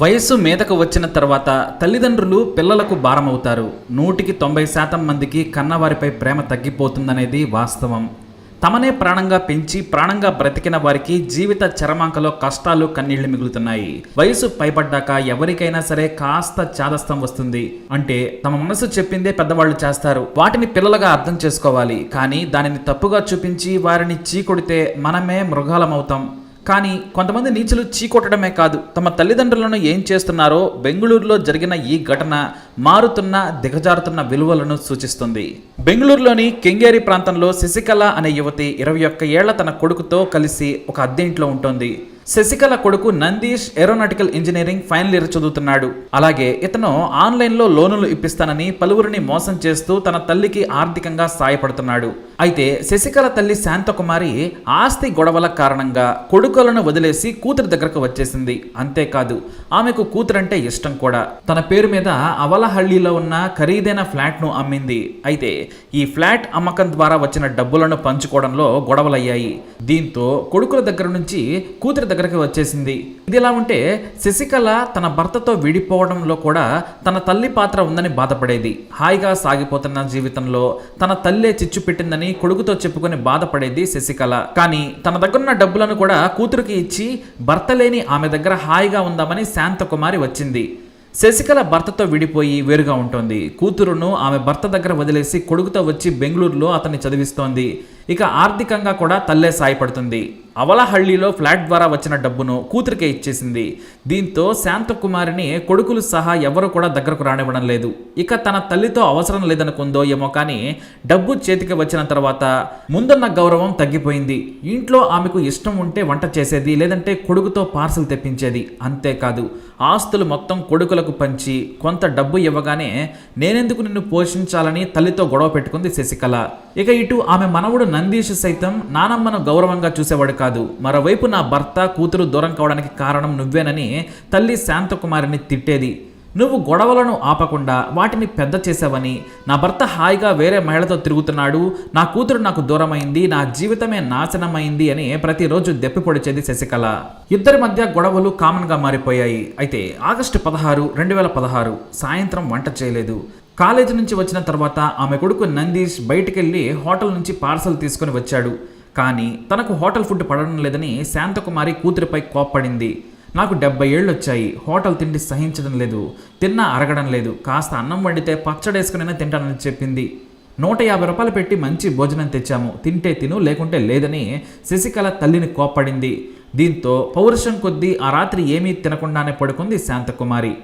వయస్సు మీదకు వచ్చిన తర్వాత తల్లిదండ్రులు పిల్లలకు భారమవుతారు. నూటికి తొంభై శాతం మందికి కన్నవారిపై ప్రేమ తగ్గిపోతుందనేది వాస్తవం. తమనే ప్రాణంగా పెంచి ప్రాణంగా బ్రతికిన వారికి జీవిత చరమాంకలో కష్టాలు కన్నీళ్ళు మిగులుతున్నాయి. వయసు పైపడ్డాక ఎవరికైనా సరే కాస్త చాదస్తం వస్తుంది. అంటే తమ మనసు చెప్పిందే పెద్దవాళ్ళు చేస్తారు. వాటిని పిల్లలుగా అర్థం చేసుకోవాలి. కానీ దానిని తప్పుగా చూపించి వారిని చీకొడితే మనమే మృగాలమవుతాం. కానీ కొంతమంది నీచులు చీకొట్టడమే కాదు తమ తల్లిదండ్రులను ఏం చేస్తున్నారో బెంగళూరులో జరిగిన ఈ ఘటన మారుతున్న దిగజారుతున్న విలువలను సూచిస్తుంది. బెంగళూరులోని కెంగేరి ప్రాంతంలో శశికళ అనే యువతి ఇరవై ఒక్క ఏళ్ళ తన కొడుకుతో కలిసి ఒక అద్దె ఇంట్లో ఉంటుంది. శశికళ కొడుకు Nandish aeronautical engineering final year చదువుతున్నాడు. అలాగే ఇతను ఆన్లైన్లో లోనులు ఇప్పిస్తానని పలువురిని మోసం చేస్తూ తన తల్లికి ఆర్థికంగా సాయపడుతున్నాడు. అయితే శశికళ తల్లి శాంతకుమారి ఆస్తి గొడవల కారణంగా కొడుకులను వదిలేసి కూతురి దగ్గరకు వచ్చేసింది. అంతేకాదు ఆమెకు కూతురంటే ఇష్టం కూడా. తన పేరు మీద అవలహళ్ళిలో ఉన్న ఖరీదైన ఫ్లాట్ను అమ్మింది. అయితే ఈ ఫ్లాట్ అమ్మకం ద్వారా వచ్చిన డబ్బులను పంచుకోవడంలో గొడవలయ్యాయి. దీంతో కొడుకుల దగ్గర నుంచి కూతురి దగ్గరకు వచ్చేసింది. ఇది ఇలా ఉంటే శశికళ తన భర్తతో విడిపోవడంలో కూడా తన తల్లి పాత్ర ఉందని బాధపడేది. హాయిగా సాగిపోతున్న జీవితంలో తన తల్లే చిచ్చు పెట్టిందని కొడుకుతో చెప్పుకొని బాధపడేది శశికళ. కానీ తన దగ్గరున్న డబ్బులను కూడా కూతురికి ఇచ్చి భర్త లేని ఆమె దగ్గర హాయిగా ఉందామని శాంతకుమారి వచ్చింది. శశికళ భర్తతో విడిపోయి వేరుగా ఉంటుంది. కూతురును ఆమె భర్త దగ్గర వదిలేసి కొడుకుతో వచ్చి బెంగళూరులో అతన్ని చదివిస్తోంది. ఇక ఆర్థికంగా కూడా తల్లే సాయపడుతుంది. అవలహಳ್ಳಿలో ఫ్లాట్ ద్వారా వచ్చిన డబ్బును కూతురికే ఇచ్చేసింది. దీంతో శాంతకుమారిని కొడుకులు సహా ఎవరు కూడా దగ్గరకు రానివ్వడం లేదు. ఇక తన తల్లితో అవసరం లేదనుకుందో ఏమో కానీ డబ్బు చేతికి వచ్చిన తర్వాత ముందున్న గౌరవం తగ్గిపోయింది. ఇంట్లో ఆమెకు ఇష్టం ఉంటే వంట చేసేది లేదంటే కొడుకుతో పార్సల్ తెప్పించేది. అంతేకాదు ఆస్తులు మొత్తం కొడుకులకు పంచి కొంత డబ్బు ఇవ్వగానే నేనెందుకు నిన్ను పోషించాలని తల్లితో గొడవ పెట్టుకుంది శశికళ. ఇక ఇటు ఆమె మనవుడు నందీష్ సైతం నానమ్మను గౌరవంగా చూసేవాడు కాదు. మరోవైపు నా భర్త కూతురు దూరం కావడానికి కారణం నువ్వేనని తల్లి శాంతకుమారిని తిట్టేది. నువ్వు గొడవలను ఆపకుండా వాటిని పెద్ద చేసావని నా భర్త హాయిగా వేరే మహిళతో తిరుగుతున్నాడు నా కూతురు నాకు దూరమైంది నా జీవితమే నాశనమైంది అని ప్రతిరోజు దెప్పి పొడిచేది శశికళ. ఇద్దరి మధ్య గొడవలు కామన్గా మారిపోయాయి. అయితే ఆగస్టు పదహారు రెండు వేల పదహారు సాయంత్రం వంట చేయలేదు. కాలేజీ నుంచి వచ్చిన తర్వాత ఆమె కొడుకు నందీష్ బయటికెళ్ళి హోటల్ నుంచి పార్సల్ తీసుకొని వచ్చాడు. కానీ తనకు హోటల్ ఫుడ్ పడడం లేదని శాంతకుమారి కూతురిపై కోప్పడింది. నాకు డెబ్బై ఏళ్ళు వచ్చాయి హోటల్ తిండి సహించడం లేదు. తిన్నా అరగడం లేదు. కాస్త అన్నం వండితే పచ్చడేసుకునైనా తింటానని చెప్పింది. నూట యాభై రూపాయలు పెట్టి మంచి భోజనం తెచ్చాము. తింటే తిను లేకుంటే లేదని శశికళ తల్లిని కోప్పడింది. దీంతో పౌరుషం కొద్దీ ఆ రాత్రి ఏమీ తినకుండానే పడుకుంది శాంతకుమారి.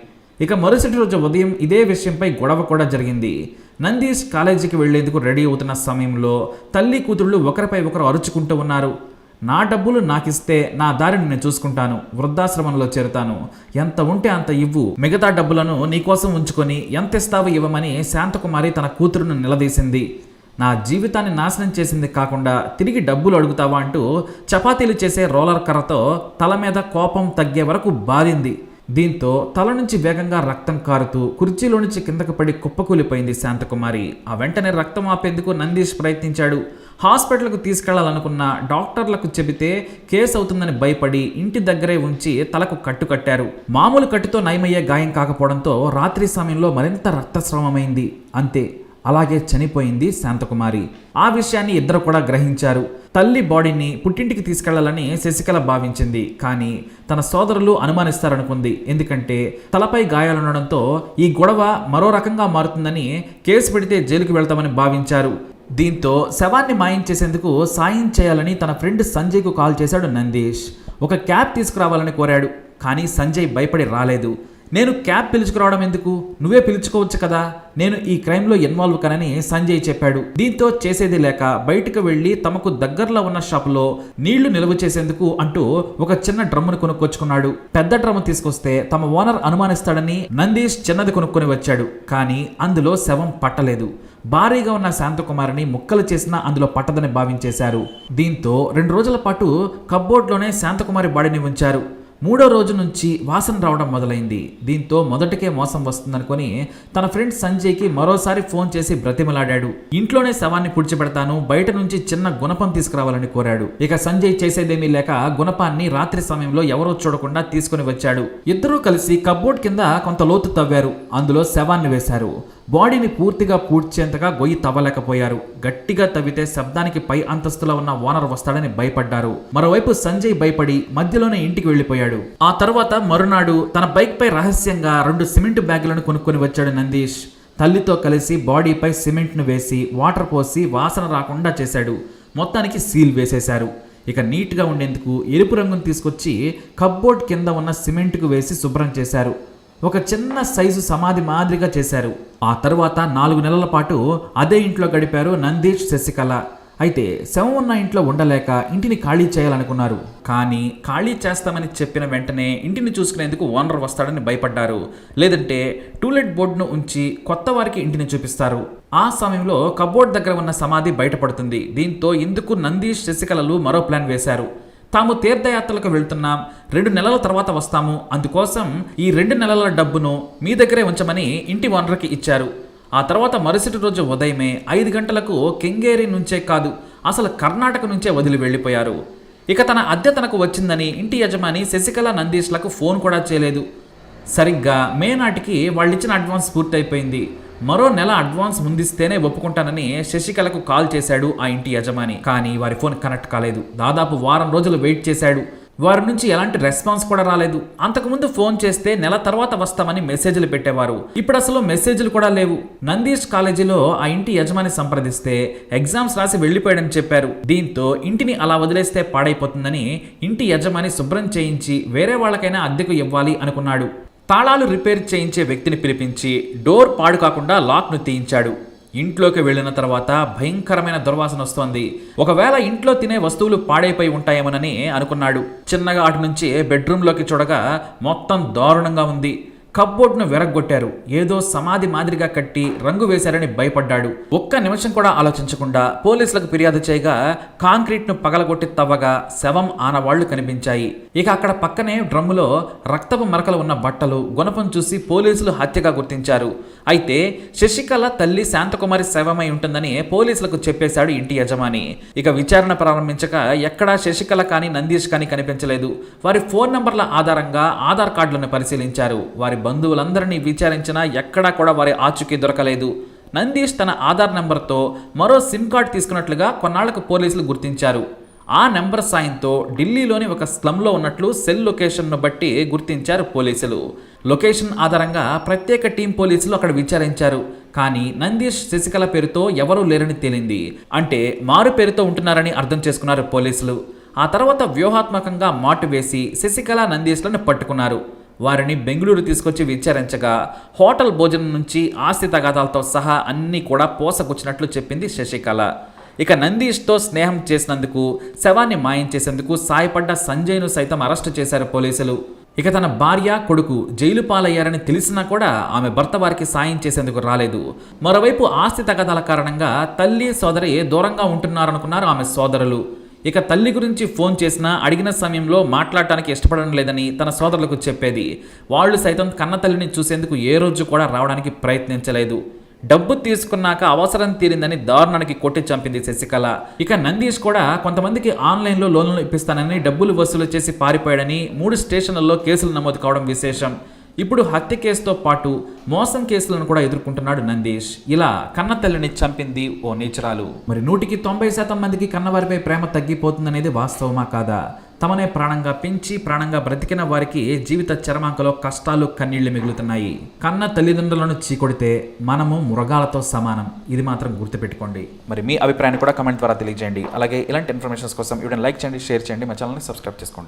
ఇక మరుసటి రోజు ఉదయం ఇదే విషయంపై గొడవ కూడా జరిగింది. నందీష్ కాలేజీకి వెళ్ళేందుకు రెడీ అవుతున్న సమయంలో తల్లి కూతుళ్ళు ఒకరిపై ఒకరు అరుచుకుంటూ ఉన్నారు. నా డబ్బులు నాకిస్తే నా దారిని నేను చూసుకుంటాను వృద్ధాశ్రమంలో చేరుతాను. ఎంత ఉంటే అంత ఇవ్వు. మిగతా డబ్బులను నీకోసం ఉంచుకొని ఎంత ఇస్తావు ఇవ్వమని శాంతకుమారి తన కూతురును నిలదీసింది. నా జీవితాన్ని నాశనం చేసింది కాకుండా తిరిగి డబ్బులు అడుగుతావా అంటూ చపాతీలు చేసే రోలర్ కర్రతో తల మీద కోపం తగ్గే వరకు బాధింది. దీంతో తల నుంచి వేగంగా రక్తం కారుతూ కుర్చీలో నుంచి కిందకు పడి కుప్పకూలిపోయింది శాంతకుమారి. ఆ వెంటనే రక్తం ఆపేందుకు నందీష్ ప్రయత్నించాడు. హాస్పిటల్కు తీసుకెళ్ళాలనుకున్న డాక్టర్లకు చెబితే కేసు అవుతుందని భయపడి ఇంటి దగ్గరే ఉంచి తలకు కట్టు కట్టారు. మామూలు కట్టుతో నయమయ్యే గాయం కాకపోవడంతో రాత్రి సమయంలో మరింత రక్తస్రావమైంది. అంతే అలాగే చనిపోయింది శాంతకుమారి. ఆ విషయాన్ని ఇద్దరు కూడా గ్రహించారు. తల్లి బాడీని పుట్టింటికి తీసుకెళ్ళాలని శశికళ భావించింది. కానీ తన సోదరులు అనుమానిస్తారనుకుంది. ఎందుకంటే తలపై గాయాలుండడంతో ఈ గొడవ మరో రకంగా మారుతుందని కేసు పెడితే జైలుకు వెళ్తామని భావించారు. దీంతో శవాన్ని మాయం చేసేందుకు సాయం చేయాలని తన ఫ్రెండ్ సంజయ్కు కాల్ చేశాడు నందీష్. ఒక క్యాబ్ తీసుకురావాలని కోరాడు కానీ సంజయ్ భయపడి రాలేదు. నేను క్యాబ్ పిలుచుకురావడం ఎందుకు? నువ్వే పిలుచుకోవచ్చు కదా. నేను ఈ క్రైమ్లో ఇన్వాల్వ్ కనని సంజయ్ చెప్పాడు. దీంతో చేసేది లేక బయటకు వెళ్ళి తమకు దగ్గరలో ఉన్న షాపులో నీళ్ళు నిల్వ చేసేందుకు అంటూ ఒక చిన్న డ్రమ్మును కొనుక్కొచ్చుకున్నాడు. పెద్ద డ్రమ్ము తీసుకొస్తే తమ ఓనర్ అనుమానిస్తాడని నందీష్ చిన్నది కొనుక్కొని వచ్చాడు. కానీ అందులో శవం పట్టలేదు. భారీగా ఉన్న శాంతకుమారిని ముక్కలు చేసినా అందులో పట్టదని భావించేశారు. దీంతో రెండు రోజుల పాటు కబ్బోర్డ్లోనే శాంతకుమారి బాడీని ఉంచారు. మూడో రోజు నుంచి వాసన రావడం మొదలైంది. దీంతో మొదటికే మోసం వస్తుందనుకొని తన ఫ్రెండ్ సంజయ్కి మరోసారి ఫోన్ చేసి బ్రతిమలాడాడు. ఇంట్లోనే శవాన్ని పుడిచిపెడతాను బయట నుంచి చిన్న గుణపం తీసుకురావాలని కోరాడు. ఇక సంజయ్ చేసేదేమీ లేక గుణపాన్ని రాత్రి సమయంలో ఎవరో చూడకుండా తీసుకుని వచ్చాడు. ఇద్దరూ కలిసి కబ్బోర్డ్ కింద కొంత లోతు తవ్వారు. అందులో శవాన్ని వేశారు. బాడీని పూర్తిగా పూడ్చేంతగా గొయ్యి తవ్వలేకపోయారు. గట్టిగా తవ్వితే శబ్దానికి పై అంతస్తులో ఉన్న ఓనర్ వస్తాడని భయపడ్డారు. మరోవైపు సంజయ్ భయపడి మధ్యలోనే ఇంటికి వెళ్ళిపోయాడు ఆ తర్వాత మరునాడు తన బైక్ పై రహస్యంగా రెండు సిమెంట్ బ్యాగులను కొనుక్కొని వచ్చాడు నందీష్. తల్లితో కలిసి బాడీపై సిమెంట్ను వేసి వాటర్ పోసి వాసన రాకుండా చేశాడు. మొత్తానికి సీల్ వేసేశారు. ఇక నీట్గా ఉండేందుకు ఎరుపు రంగును తీసుకొచ్చి కబ్బోర్డ్ కింద ఉన్న సిమెంట్కు వేసి శుభ్రం చేశారు. ఒక చిన్న సైజు సమాధి మాదిరిగా చేశారు. ఆ తర్వాత నాలుగు నెలల పాటు అదే ఇంట్లో గడిపారు నందీష్ శశికళ. అయితే శవం ఉన్న ఇంట్లో ఉండలేక ఇంటిని ఖాళీ చేయాలనుకున్నారు. కానీ ఖాళీ చేస్తామని చెప్పిన వెంటనే ఇంటిని చూసుకునేందుకు ఓనర్ వస్తాడని భయపడ్డారు. లేదంటే టూలెట్ బోర్డును ఉంచి కొత్త వారికి ఇంటిని చూపిస్తారు. ఆ సమయంలో కబోర్డ్ దగ్గర ఉన్న సమాధి బయటపడుతుంది. దీంతో ఇందుకు నందీష్ శశికళలు మరో ప్లాన్ వేశారు. తాము తీర్థయాత్రలకు వెళ్తున్నాం. రెండు నెలల తర్వాత వస్తాము. అందుకోసం ఈ రెండు నెలల డబ్బును మీ దగ్గరే ఉంచమని ఇంటి ఓనర్కి ఇచ్చారు. ఆ తర్వాత మరుసటి రోజు ఉదయమే ఐదు గంటలకు కెంగేరి నుంచే కాదు అసలు కర్ణాటక నుంచే వదిలి వెళ్ళిపోయారు. ఇక తన అద్దె తనకు వచ్చిందని ఇంటి యజమాని శశికళ నందీష్లకు ఫోన్ కూడా చేయలేదు. సరిగ్గా మే నాటికి వాళ్ళిచ్చిన అడ్వాన్స్ పూర్తయిపోయింది. మరో నెల అడ్వాన్స్ ముందిస్తేనే ఒప్పుకుంటానని శశికళకు కాల్ చేశాడు ఆ ఇంటి యజమాని. కానీ వారి ఫోన్ కనెక్ట్ కాలేదు. దాదాపు వారం రోజులు వెయిట్ చేశాడు. వారి నుంచి ఎలాంటి రెస్పాన్స్ కూడా రాలేదు. అంతకుముందు ఫోన్ చేస్తే నెల తర్వాత వస్తామని మెసేజ్లు పెట్టేవారు. ఇప్పుడు అసలు మెసేజ్లు కూడా లేవు. నందీష్ కాలేజీలో ఆ ఇంటి యజమాని సంప్రదిస్తే ఎగ్జామ్స్ రాసి వెళ్ళిపోయాడని చెప్పారు. దీంతో ఇంటిని అలా వదిలేస్తే పాడైపోతుందని ఇంటి యజమాని శుభ్రం చేయించి వేరే వాళ్ళకైనా అద్దెకు ఇవ్వాలి అనుకున్నాడు. తాళాలు రిపేర్ చేయించే వ్యక్తిని పిలిపించి డోర్ పాడు కాకుండా లాక్ను తీయించాడు. ఇంట్లోకి వెళ్ళిన తర్వాత భయంకరమైన దుర్వాసన వస్తోంది. ఒకవేళ ఇంట్లో తినే వస్తువులు పాడైపోయి ఉంటాయేమోనని అనుకున్నాడు. చిన్నగా అటు నుంచి బెడ్రూమ్లోకి చూడగా మొత్తం దారుణంగా ఉంది. కబ్బోర్డ్ను విరగ్గొట్టారు. ఏదో సమాధి మాదిరిగా కట్టి రంగు వేశారని భయపడ్డాడు. ఒక్క నిమిషం కూడా ఆలోచించకుండా పోలీసులకు ఫిర్యాదు చేయగా కాంక్రీట్ను పగలగొట్టి తవ్వగా శవం ఆనవాళ్ళు కనిపించాయి. ఇక అక్కడ పక్కనే డ్రమ్ములో రక్తపు మరకలు ఉన్న బట్టలు గుణపం చూసి పోలీసులు హత్యగా గుర్తించారు. అయితే శశికళ తల్లి శాంతకుమారి శవమై ఉంటుందని పోలీసులకు చెప్పేశాడు ఇంటి యజమాని. ఇక విచారణ ప్రారంభించక ఎక్కడా శశికళ కానీ నందీష్ కానీ కనిపించలేదు. వారి ఫోన్ నంబర్ల ఆధారంగా ఆధార్ కార్డులను పరిశీలించారు. వారి బంధువులందరినీ విచారించినా ఎక్కడా కూడా వారి ఆచూకీ దొరకలేదు. నందీష్ తన ఆధార్ నెంబర్తో మరో సిమ్ కార్డ్ తీసుకున్నట్లుగా కొన్నాళ్ళకు పోలీసులు గుర్తించారు. ఆ నెంబర్ సాయంతో ఢిల్లీలోని ఒక స్లమ్లో ఉన్నట్లు సెల్ లొకేషన్ను బట్టి గుర్తించారు పోలీసులు. లొకేషన్ ఆధారంగా ప్రత్యేక టీం పోలీసులు అక్కడ విచారించారు. కానీ నందీష్ శశికళ పేరుతో ఎవరూ లేరని తేలింది. అంటే మారు పేరుతో ఉంటున్నారని అర్థం చేసుకున్నారు పోలీసులు. ఆ తర్వాత వ్యూహాత్మకంగా మాటు వేసి శశికళ నందీష్లను పట్టుకున్నారు. వారిని బెంగళూరు తీసుకొచ్చి విచారించగా హోటల్ భోజనం నుంచి ఆస్తి తగాదాలతో సహా అన్నీ కూడా పోసకొచ్చినట్లు చెప్పింది శశికళ. ఇక నందీష్తో స్నేహం చేసినందుకు శవాన్ని మాయం చేసేందుకు సాయపడ్డ సంజయ్ను సైతం అరెస్టు చేశారు పోలీసులు. ఇక తన భార్య కొడుకు జైలు పాలయ్యారని తెలిసినా కూడా ఆమె భర్త వారికి సాయం చేసేందుకు రాలేదు. మరోవైపు ఆస్తి తగదాల కారణంగా తల్లి సోదరి దూరంగా ఉంటున్నారనుకున్నారు ఆమె సోదరులు. ఇక తల్లి గురించి ఫోన్ చేసినా అడిగిన సమయంలో మాట్లాడటానికి ఇష్టపడడం లేదని తన సోదరులకు చెప్పేది. వాళ్ళు సైతం కన్న తల్లిని చూసేందుకు ఏ రోజు కూడా రావడానికి ప్రయత్నించలేదు. డబ్బు తీసుకున్నాక అవసరం తీరిందని దారుణానికి కొట్టి చంపింది శశికళ. ఇక నందీష్ కూడా కొంతమందికి ఆన్లైన్లో లోన్లు ఇప్పిస్తానని డబ్బులు వసూలు చేసి పారిపోయాడని మూడు స్టేషన్లలో కేసులు నమోదు కావడం విశేషం. ఇప్పుడు హత్య కేసుతో పాటు మోసం కేసులను కూడా ఎదుర్కొంటున్నాడు నందీష్. ఇలా కన్న తల్లిని చంపింది ఓ నేచురాలు. మరి నూటికి తొంభై శాతం మందికి కన్నవారిపై ప్రేమ తగ్గిపోతుందనేది వాస్తవమా కాదా? తమనే ప్రాణంగా పెంచి ప్రాణంగా బ్రతికిన వారికి జీవిత చరమాంకలో కష్టాలు కన్నీళ్ళు మిగులుతున్నాయి. కన్న తల్లిదండ్రులను చీకొడితే మనము మృగాలతో సమానం. ఇది మాత్రం గుర్తుపెట్టుకోండి. మరి మీ అభిప్రాయాన్ని కూడా కమెంట్ ద్వారా తెలియజేయండి. అలాగే ఇలాంటి ఇన్ఫర్మేషన్స్ కోసం ఇవి లైక్ చేయండి షేర్ చేయండి. మా ఛానల్ని సబ్స్క్రైబ్ చేసుకోండి.